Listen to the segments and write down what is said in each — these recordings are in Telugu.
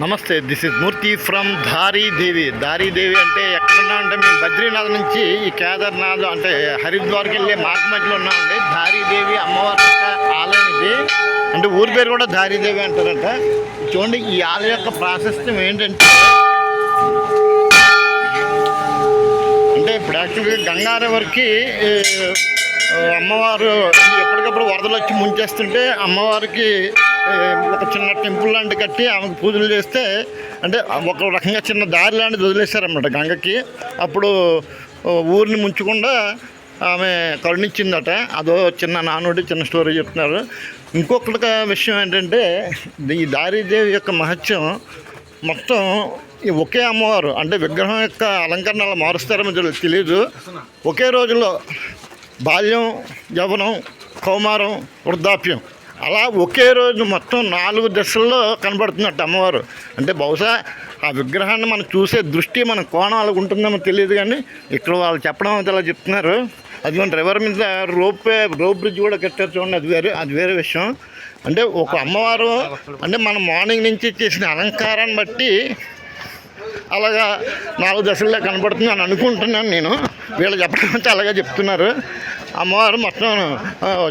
నమస్తే this is Murthy from Devi Dharidevi అంటే ఎక్కడున్నా అంటే మేము బద్రీనాథ్ నుంచి ఈ కేదార్నాథ్ అంటే హరిద్వార్కి వెళ్ళే మార్గ మధ్యలో ఉన్నామండి ధారీదేవి అమ్మవారి యొక్క ఆలయం ఇది. అంటే ఊరి పేరు కూడా ధారీదేవి అంటారంట. చూడండి ఈ ఆలయం యొక్క ప్రాశస్త్యం ఏంటంటే అంటే ఇప్పుడు యాక్చువల్గా గంగా రివర్కి అమ్మవారు ఎప్పటికప్పుడు వరదలు వచ్చి ముంచేస్తుంటే అమ్మవారికి ఒక చిన్న టెంపుల్ లాంటి కట్టి ఆమెకు పూజలు చేస్తే అంటే ఒక రకంగా చిన్న దారి లాంటిది వదిలేశారన్నమాట గంగకి. అప్పుడు ఊరిని ముంచకుండా ఆమె కరుణించిందట. అదో చిన్న నానుడి చిన్న స్టోరీ చెప్తున్నారు. ఇంకొకటి విషయం ఏంటంటే ఈ దారిదేవి యొక్క మహత్యం మొత్తం ఈ ఒకే అమ్మవారు అంటే విగ్రహం యొక్క అలంకరణలు మారుస్తారో మనకు తెలియదు ఒకే రోజులో బాల్యం యవనం కౌమారం వృద్ధాప్యం అలా ఒకే రోజు మొత్తం నాలుగు దశల్లో కనబడుతున్నట్టు అమ్మవారు. అంటే బహుశా ఆ విగ్రహాన్ని మనం చూసే దృష్టి మన కోణాలకు ఉంటుందేమో తెలియదు కానీ ఇక్కడ వాళ్ళు చెప్పడం అయితే అలా చెప్తున్నారు. అది మన రివర్ మీద రోప్ రోప్ బ్రిడ్జ్ కూడా కట్టారు చూడండి అది వేరే అది వేరే విషయం. అంటే ఒక అమ్మవారు అంటే మనం మార్నింగ్ నుంచి చేసిన అలంకారాన్ని బట్టి అలాగా నాలుగు దశల్లో కనబడుతుంది అని అనుకుంటున్నాను నేను. వీళ్ళు చెప్పడం అంటే అలాగే చెప్తున్నారు. అమ్మవారు మొత్తం ఆ,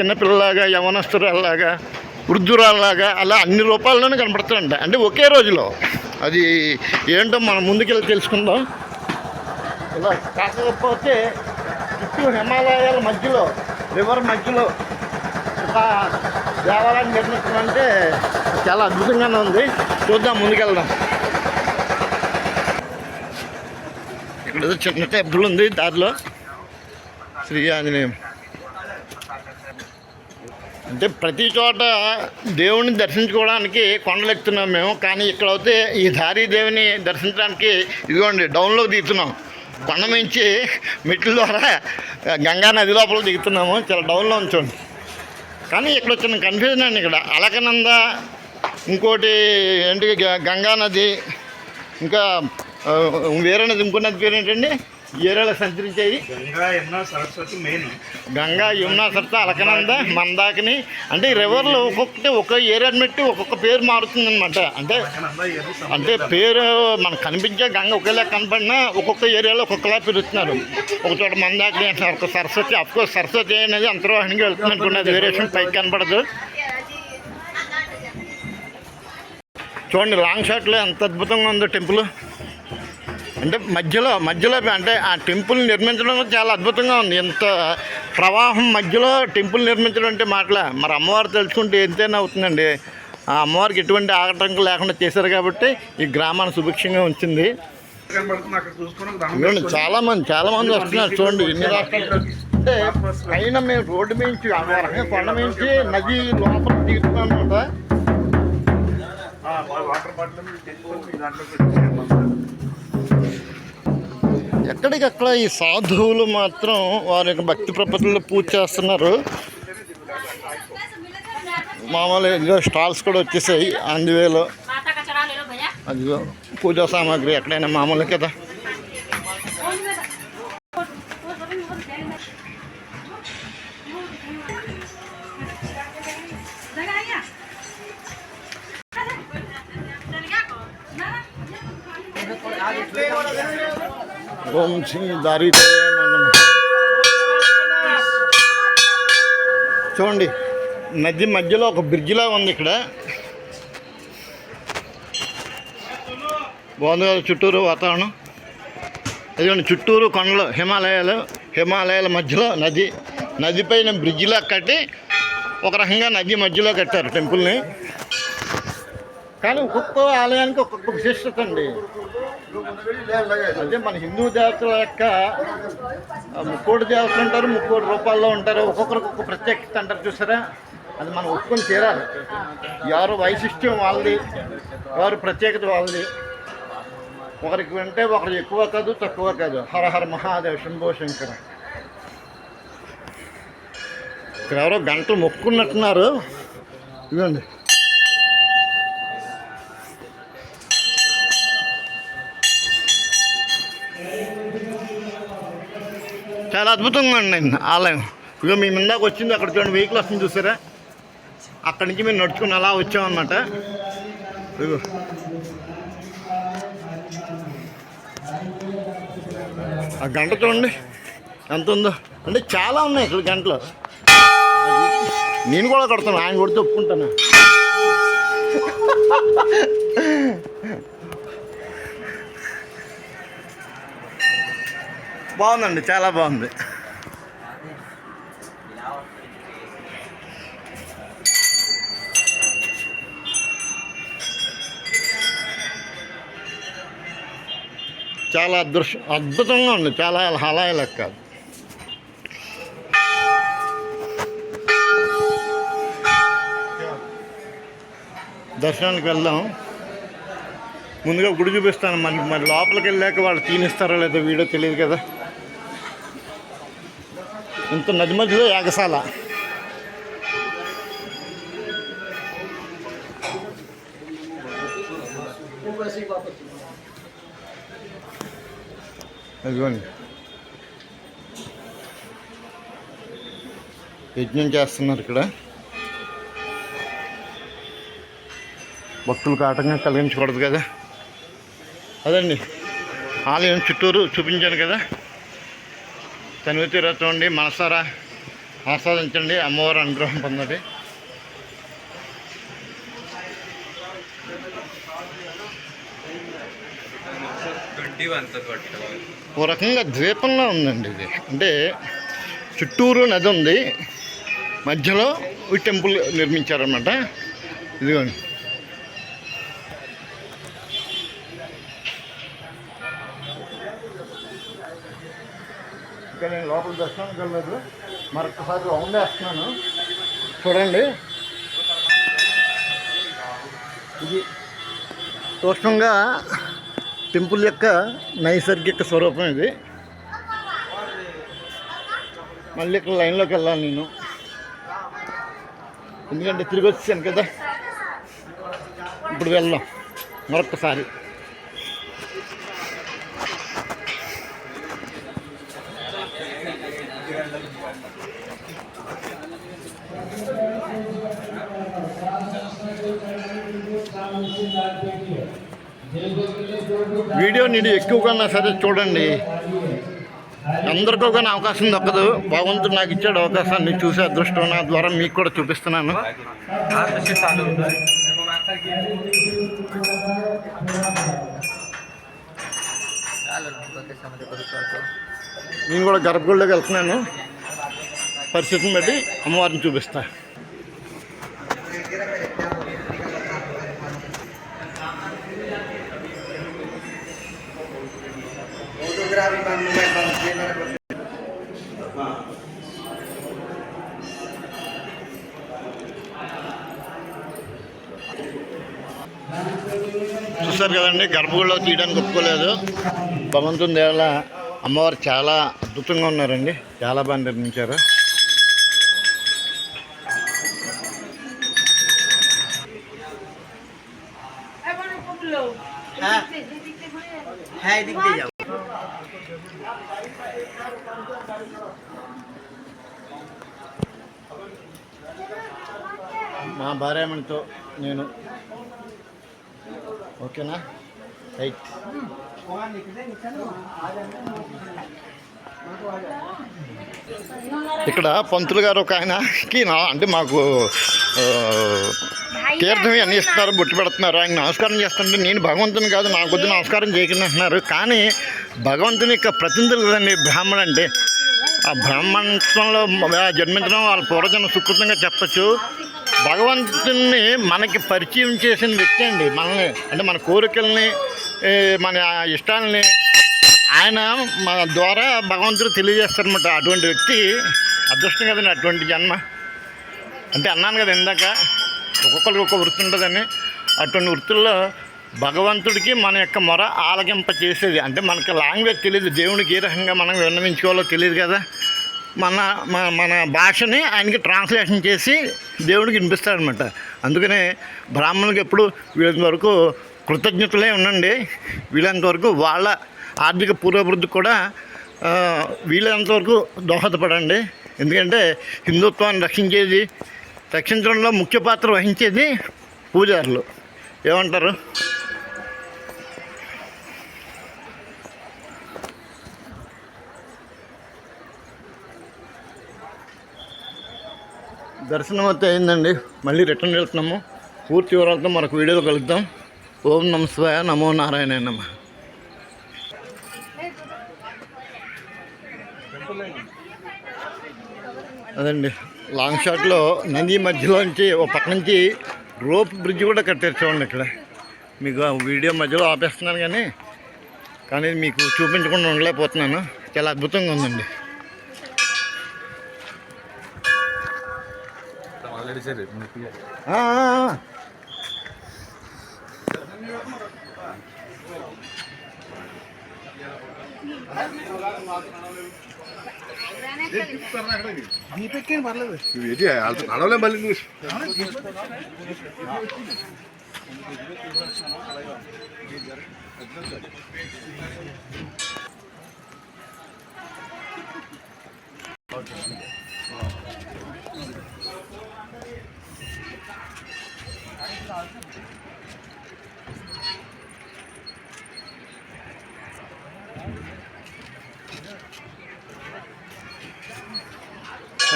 చిన్నపిల్లలాగా యవనస్తురాల్లాగా వృద్ధురాల్లాగా అలా అన్ని రూపాల్లోనే కనబడుతుందంట అంటే ఒకే రోజులో. అది ఏంటో మనం ముందుకెళ్ళి తెలుసుకుందాం. ఇలా కాకపోతే చుట్టూ హిమాలయాల మధ్యలో రివర్ మధ్యలో ఒక దేవాలయం నిర్మించడం అంటే చాలా అద్భుతంగానే ఉంది. చూద్దాం ముందుకెళ్దాం. ఇక్కడ ఏదో చిన్న టెంపుల్ ఉంది దారిలో. శ్రీ ఆంజనేయం. అంటే ప్రతి చోట దేవుణ్ణి దర్శించుకోవడానికి కొండలు ఎక్కుతున్నాం మేము కానీ ఇక్కడ అయితే ఈ దారి దేవిని దర్శించడానికి ఇదిగోండి డౌన్లో దిగుతున్నాం కొండ నుంచి మెట్ల ద్వారా గంగా నది లోపల దిగుతున్నాము చాలా డౌన్లో ఉంచండి కానీ ఇక్కడ వచ్చిన కన్ఫ్యూజన్ అండి ఇక్కడ. అలకనంద ఇంకోటి ఏంటి గ- గంగా నది ఇంకా వేరే నది ఇంకో నది పేరు ఏంటండి? ఏరియాలో సంచరించేది గంగా యమున సరస్వతి మెయిన్ గంగా యమున సరస్త అలకనంద మందాకిని. అంటే ఈ రివర్లో ఒక్కొక్కటి ఒక్క ఏరియాని బట్టి ఒక్కొక్క పేరు మారుతుంది అనమాట అంటే అంటే పేరు మనకు కనిపించే గంగ ఒకేలా కనపడినా ఒక్కొక్క ఏరియాలో ఒక్కొక్కలా పెరుగుతున్నారు ఒక చోట మందాకిని అంటున్నారు ఒక సరస్వతి. అఫ్కోర్స్ సరస్వతి అనేది అంతర్వాహినిగా వెళ్తుంది అనుకున్నది వేరియేషన్ పైకి కనపడదు. చూడండి లాంగ్ షాట్లో ఎంత అద్భుతంగా ఉందో టెంపుల్. అంటే మధ్యలో మధ్యలో అంటే ఆ టెంపుల్ నిర్మించడం చాలా అద్భుతంగా ఉంది. ఎంత ప్రవాహం మధ్యలో టెంపుల్ నిర్మించడం అంటే మాటల మరి అమ్మవారు తెలుసుకుంటే ఎంతైనా అవుతుందండి. ఆ అమ్మవారికి ఎటువంటి ఆటంకం లేకుండా చేశారు కాబట్టి ఈ గ్రామాన్ని సుభిక్షంగా ఉంచింది. చాలా మంది చాలా మంది వస్తున్నారు. చూడండి ఎన్ని రాష్ట్రాలు. అంటే పైన మేము రోడ్డు మించి కొండ మించి నది లోపల దిగుతున్నాం అనమాట వాటర్ బాటిల్ అక్కడ ఈ సాధువులు మాత్రం వారి యొక్క భక్తి ప్రపత్తుల్లో పూజ చేస్తున్నారు. మామూలు స్టాల్స్ కూడా వచ్చేసాయి అందువేలో. అదిగో పూజా సామాగ్రి ఎక్కడైనా మామూలు కదా. ఓం శ్రీ చూడండి నది మధ్యలో ఒక బ్రిడ్జిలా ఉంది ఇక్కడ. బాగుంది కదా చుట్టూరు వాతావరణం. ఇదిగోండి చుట్టూరు కొండలు హిమాలయాలు హిమాలయాల మధ్యలో నది నది పైన బ్రిడ్జిలా కట్టి ఒక రకంగా నది మధ్యలో కట్టారు టెంపుల్ని. కానీ ఒక్కొక్క ఆలయానికి ఒక్కొక్క విశిష్టత అండి. అదే మన హిందూ దేవతల యొక్క ముక్కోటి దేవతలు ఉంటారు ముక్కోటి రూపాల్లో ఉంటారు ఒక్కొక్కరికి ఒక్కొక్క ప్రత్యేకత అంటారు చూసారా? అది మనం ఒప్పుకొని తీరాలి. ఎవరు వైశిష్ట్యం వాళ్ళది ఎవరు ప్రత్యేకత వాళ్ళది. ఒకరికి వింటే ఒకరు ఎక్కువ కాదు తక్కువ కాదు. హరహర మహాదేవ మహాదేవ్ శంభో శంకర. ఇక్కడ ఎవరో గంటలు మొక్కున్నట్టున్నారు ఇదండి చాలా అద్భుతంగా ఉందండి ఆలయం. ఇక మేము ఇందాక వచ్చింది అక్కడ చూడండి వెహికల్ వస్తుంది చూసారా? అక్కడి నుంచి మేము నడుచుకుని అలా వచ్చామన్నమాట. ఇగో. ఆ గంట చూడండి ఎంత ఉందో. అంటే చాలా ఉన్నాయి ఇక్కడ గంటలు. నేను కూడా కడతాను ఆయన కొడితే ఒప్పుకుంటాను బాగుందండి చాలా బాగుంది. చాలా అదృశ అద్భుతంగా ఉంది చాలా హలాయ లెక్క. దర్శనానికి వెళ్దాం. ముందుగా గుడి చూపిస్తాను మరి మరి లోపలికి వెళ్ళాక వాళ్ళు తీనిస్తారో లేదో వీడియో తెలియదు కదా. ఇంత నది మధ్యలో యాగశాల. అదిగోండి యజ్ఞం చేస్తున్నారు ఇక్కడ. భక్తులకు ఆటంకం కలిగించకూడదు కదా. అదండి. ఆలయం చుట్టూరు చూపించాను కదా. తనివి రథండి మనసారా? ఆస్వాదించండి అమ్మవారి అనుగ్రహం పొందండి. ఓ రకంగా ద్వీపంలో ఉందండి ఇది. అంటే చుట్టూరు నది ఉంది మధ్యలో ఈ టెంపుల్ నిర్మించారనమాట ఇదిగోండి. ఇంకా నేను లోపల దర్శనానికి వెళ్ళలేదు. మరొకసారి రౌండ్ వేస్తున్నాను. చూడండి. ఇది సూక్ష్మంగా టెంపుల్ యొక్క నైసర్గిక స్వరూపం ఇది. మళ్ళీ ఇక్కడ లైన్లోకి వెళ్ళాలి నేను. ఎందుకంటే తిరిగి వచ్చాను కదా. ఇప్పుడు వెళ్దాం. మరొకసారి వీడియో నీడు ఎక్కువగా సరే చూడండి. అందరికీ కానీ అవకాశం దక్కదు. భగవంతుడు నాకు ఇచ్చాడు అవకాశాన్ని చూసే అదృష్టం నా ద్వారా మీకు కూడా చూపిస్తున్నాను. నేను కూడా గర్భగుడిలోకి వెళ్తున్నాను. పరిస్థితిని బట్టి అమ్మవారిని చూపిస్తాను చూపిస్తా చూస్తారు కదండి గర్భగుడిలో తీయడానికి ఒప్పుకోలేదు భగవంతుని దేవల అమ్మవారు చాలా అద్భుతంగా ఉన్నారండి చాలా బాగా నిర్మించారు হ্যাঁ এদিক দিয়ে যাও మా భార్యమణితో నేను ఓకేనా? రైట్. ఇక్కడ పంతులు గారు ఒక ఆయనకి నా అంటే మాకు తీర్థం అన్నీ ఇస్తున్నారు బొట్టు పెడుతున్నారు. ఆయన నమస్కారం చేస్తుంటే నేను భగవంతుని కాదు నా కొద్ది నమస్కారం చేయకుండా అంటున్నారు. కానీ భగవంతుని యొక్క ప్రతినిధులు కదండి బ్రాహ్మణ అంటే ఆ బ్రాహ్మణత్వంలో జన్మించడం వాళ్ళ పూర్వజన్మ సుకృతంగా చెప్పచ్చు. భగవంతుని మనకి పరిచయం చేసిన వ్యక్తి అండి. మనల్ని అంటే మన కోరికల్ని మన ఇష్టాలని ఆయన మన ద్వారా భగవంతుడు తెలియజేస్తారనమాట అటువంటి వ్యక్తి అదృష్టం కదండి అటువంటి జన్మ. అంటే అన్నాను కదా ఇందాక ఒక్కొక్కరికి ఒక్కొక్క వృత్తి ఉంటుందని. అటువంటి వృత్తుల్లో భగవంతుడికి మన యొక్క మొర ఆలగింప చేసేది. అంటే మనకి లాంగ్వేజ్ తెలియదు దేవునికి ఏ రకంగా మనం విన్నవించుకోవాలో తెలియదు కదా. మన మన- మన భాషని ఆయనకి ట్రాన్స్లేషన్ చేసి దేవుడికి వినిపిస్తాడనమాట అందుకనే బ్రాహ్మణులకు ఎప్పుడు వీళ్ళంత వరకు కృతజ్ఞతలే ఉండండి. వీళ్ళంత వరకు వాళ్ళ ఆర్థిక పూర్వభివృద్ధికి కూడా ఆ, వీళ్ళంత వరకు దోహదపడండి. ఎందుకంటే హిందుత్వాన్ని రక్షించేది రక్షించడంలో ముఖ్య పాత్ర వహించేది పూజారులు. ఏమంటారు? దర్శనం అయితే అయిందండి. మళ్ళీ రిటర్న్ వెళ్తున్నాము. పూర్తి వివరాలతో మరొక వీడియోలో కలుద్దాం. ఓం నమస్వాయ నమో నారాయణ నమ. అదండి. లాంగ్ షాట్లో నది మధ్యలోంచి ఒక పక్క నుంచి రోప్ బ్రిడ్జ్ కూడా కట్టారు చూడండి ఇక్కడ. మీకు వీడియో మధ్యలో ఆపేస్తున్నాను కానీ కానీ మీకు చూపించకుండా ఉండలేకపోతున్నాను. చాలా అద్భుతంగా ఉందండి. ఆ, ఆ, ఆ. ఇది నడవలే మళ్ళీ నువ్వు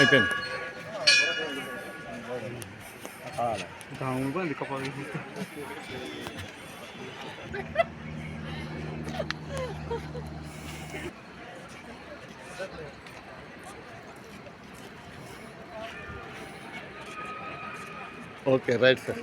అయిపోయింది ఓకే రైట్ సార్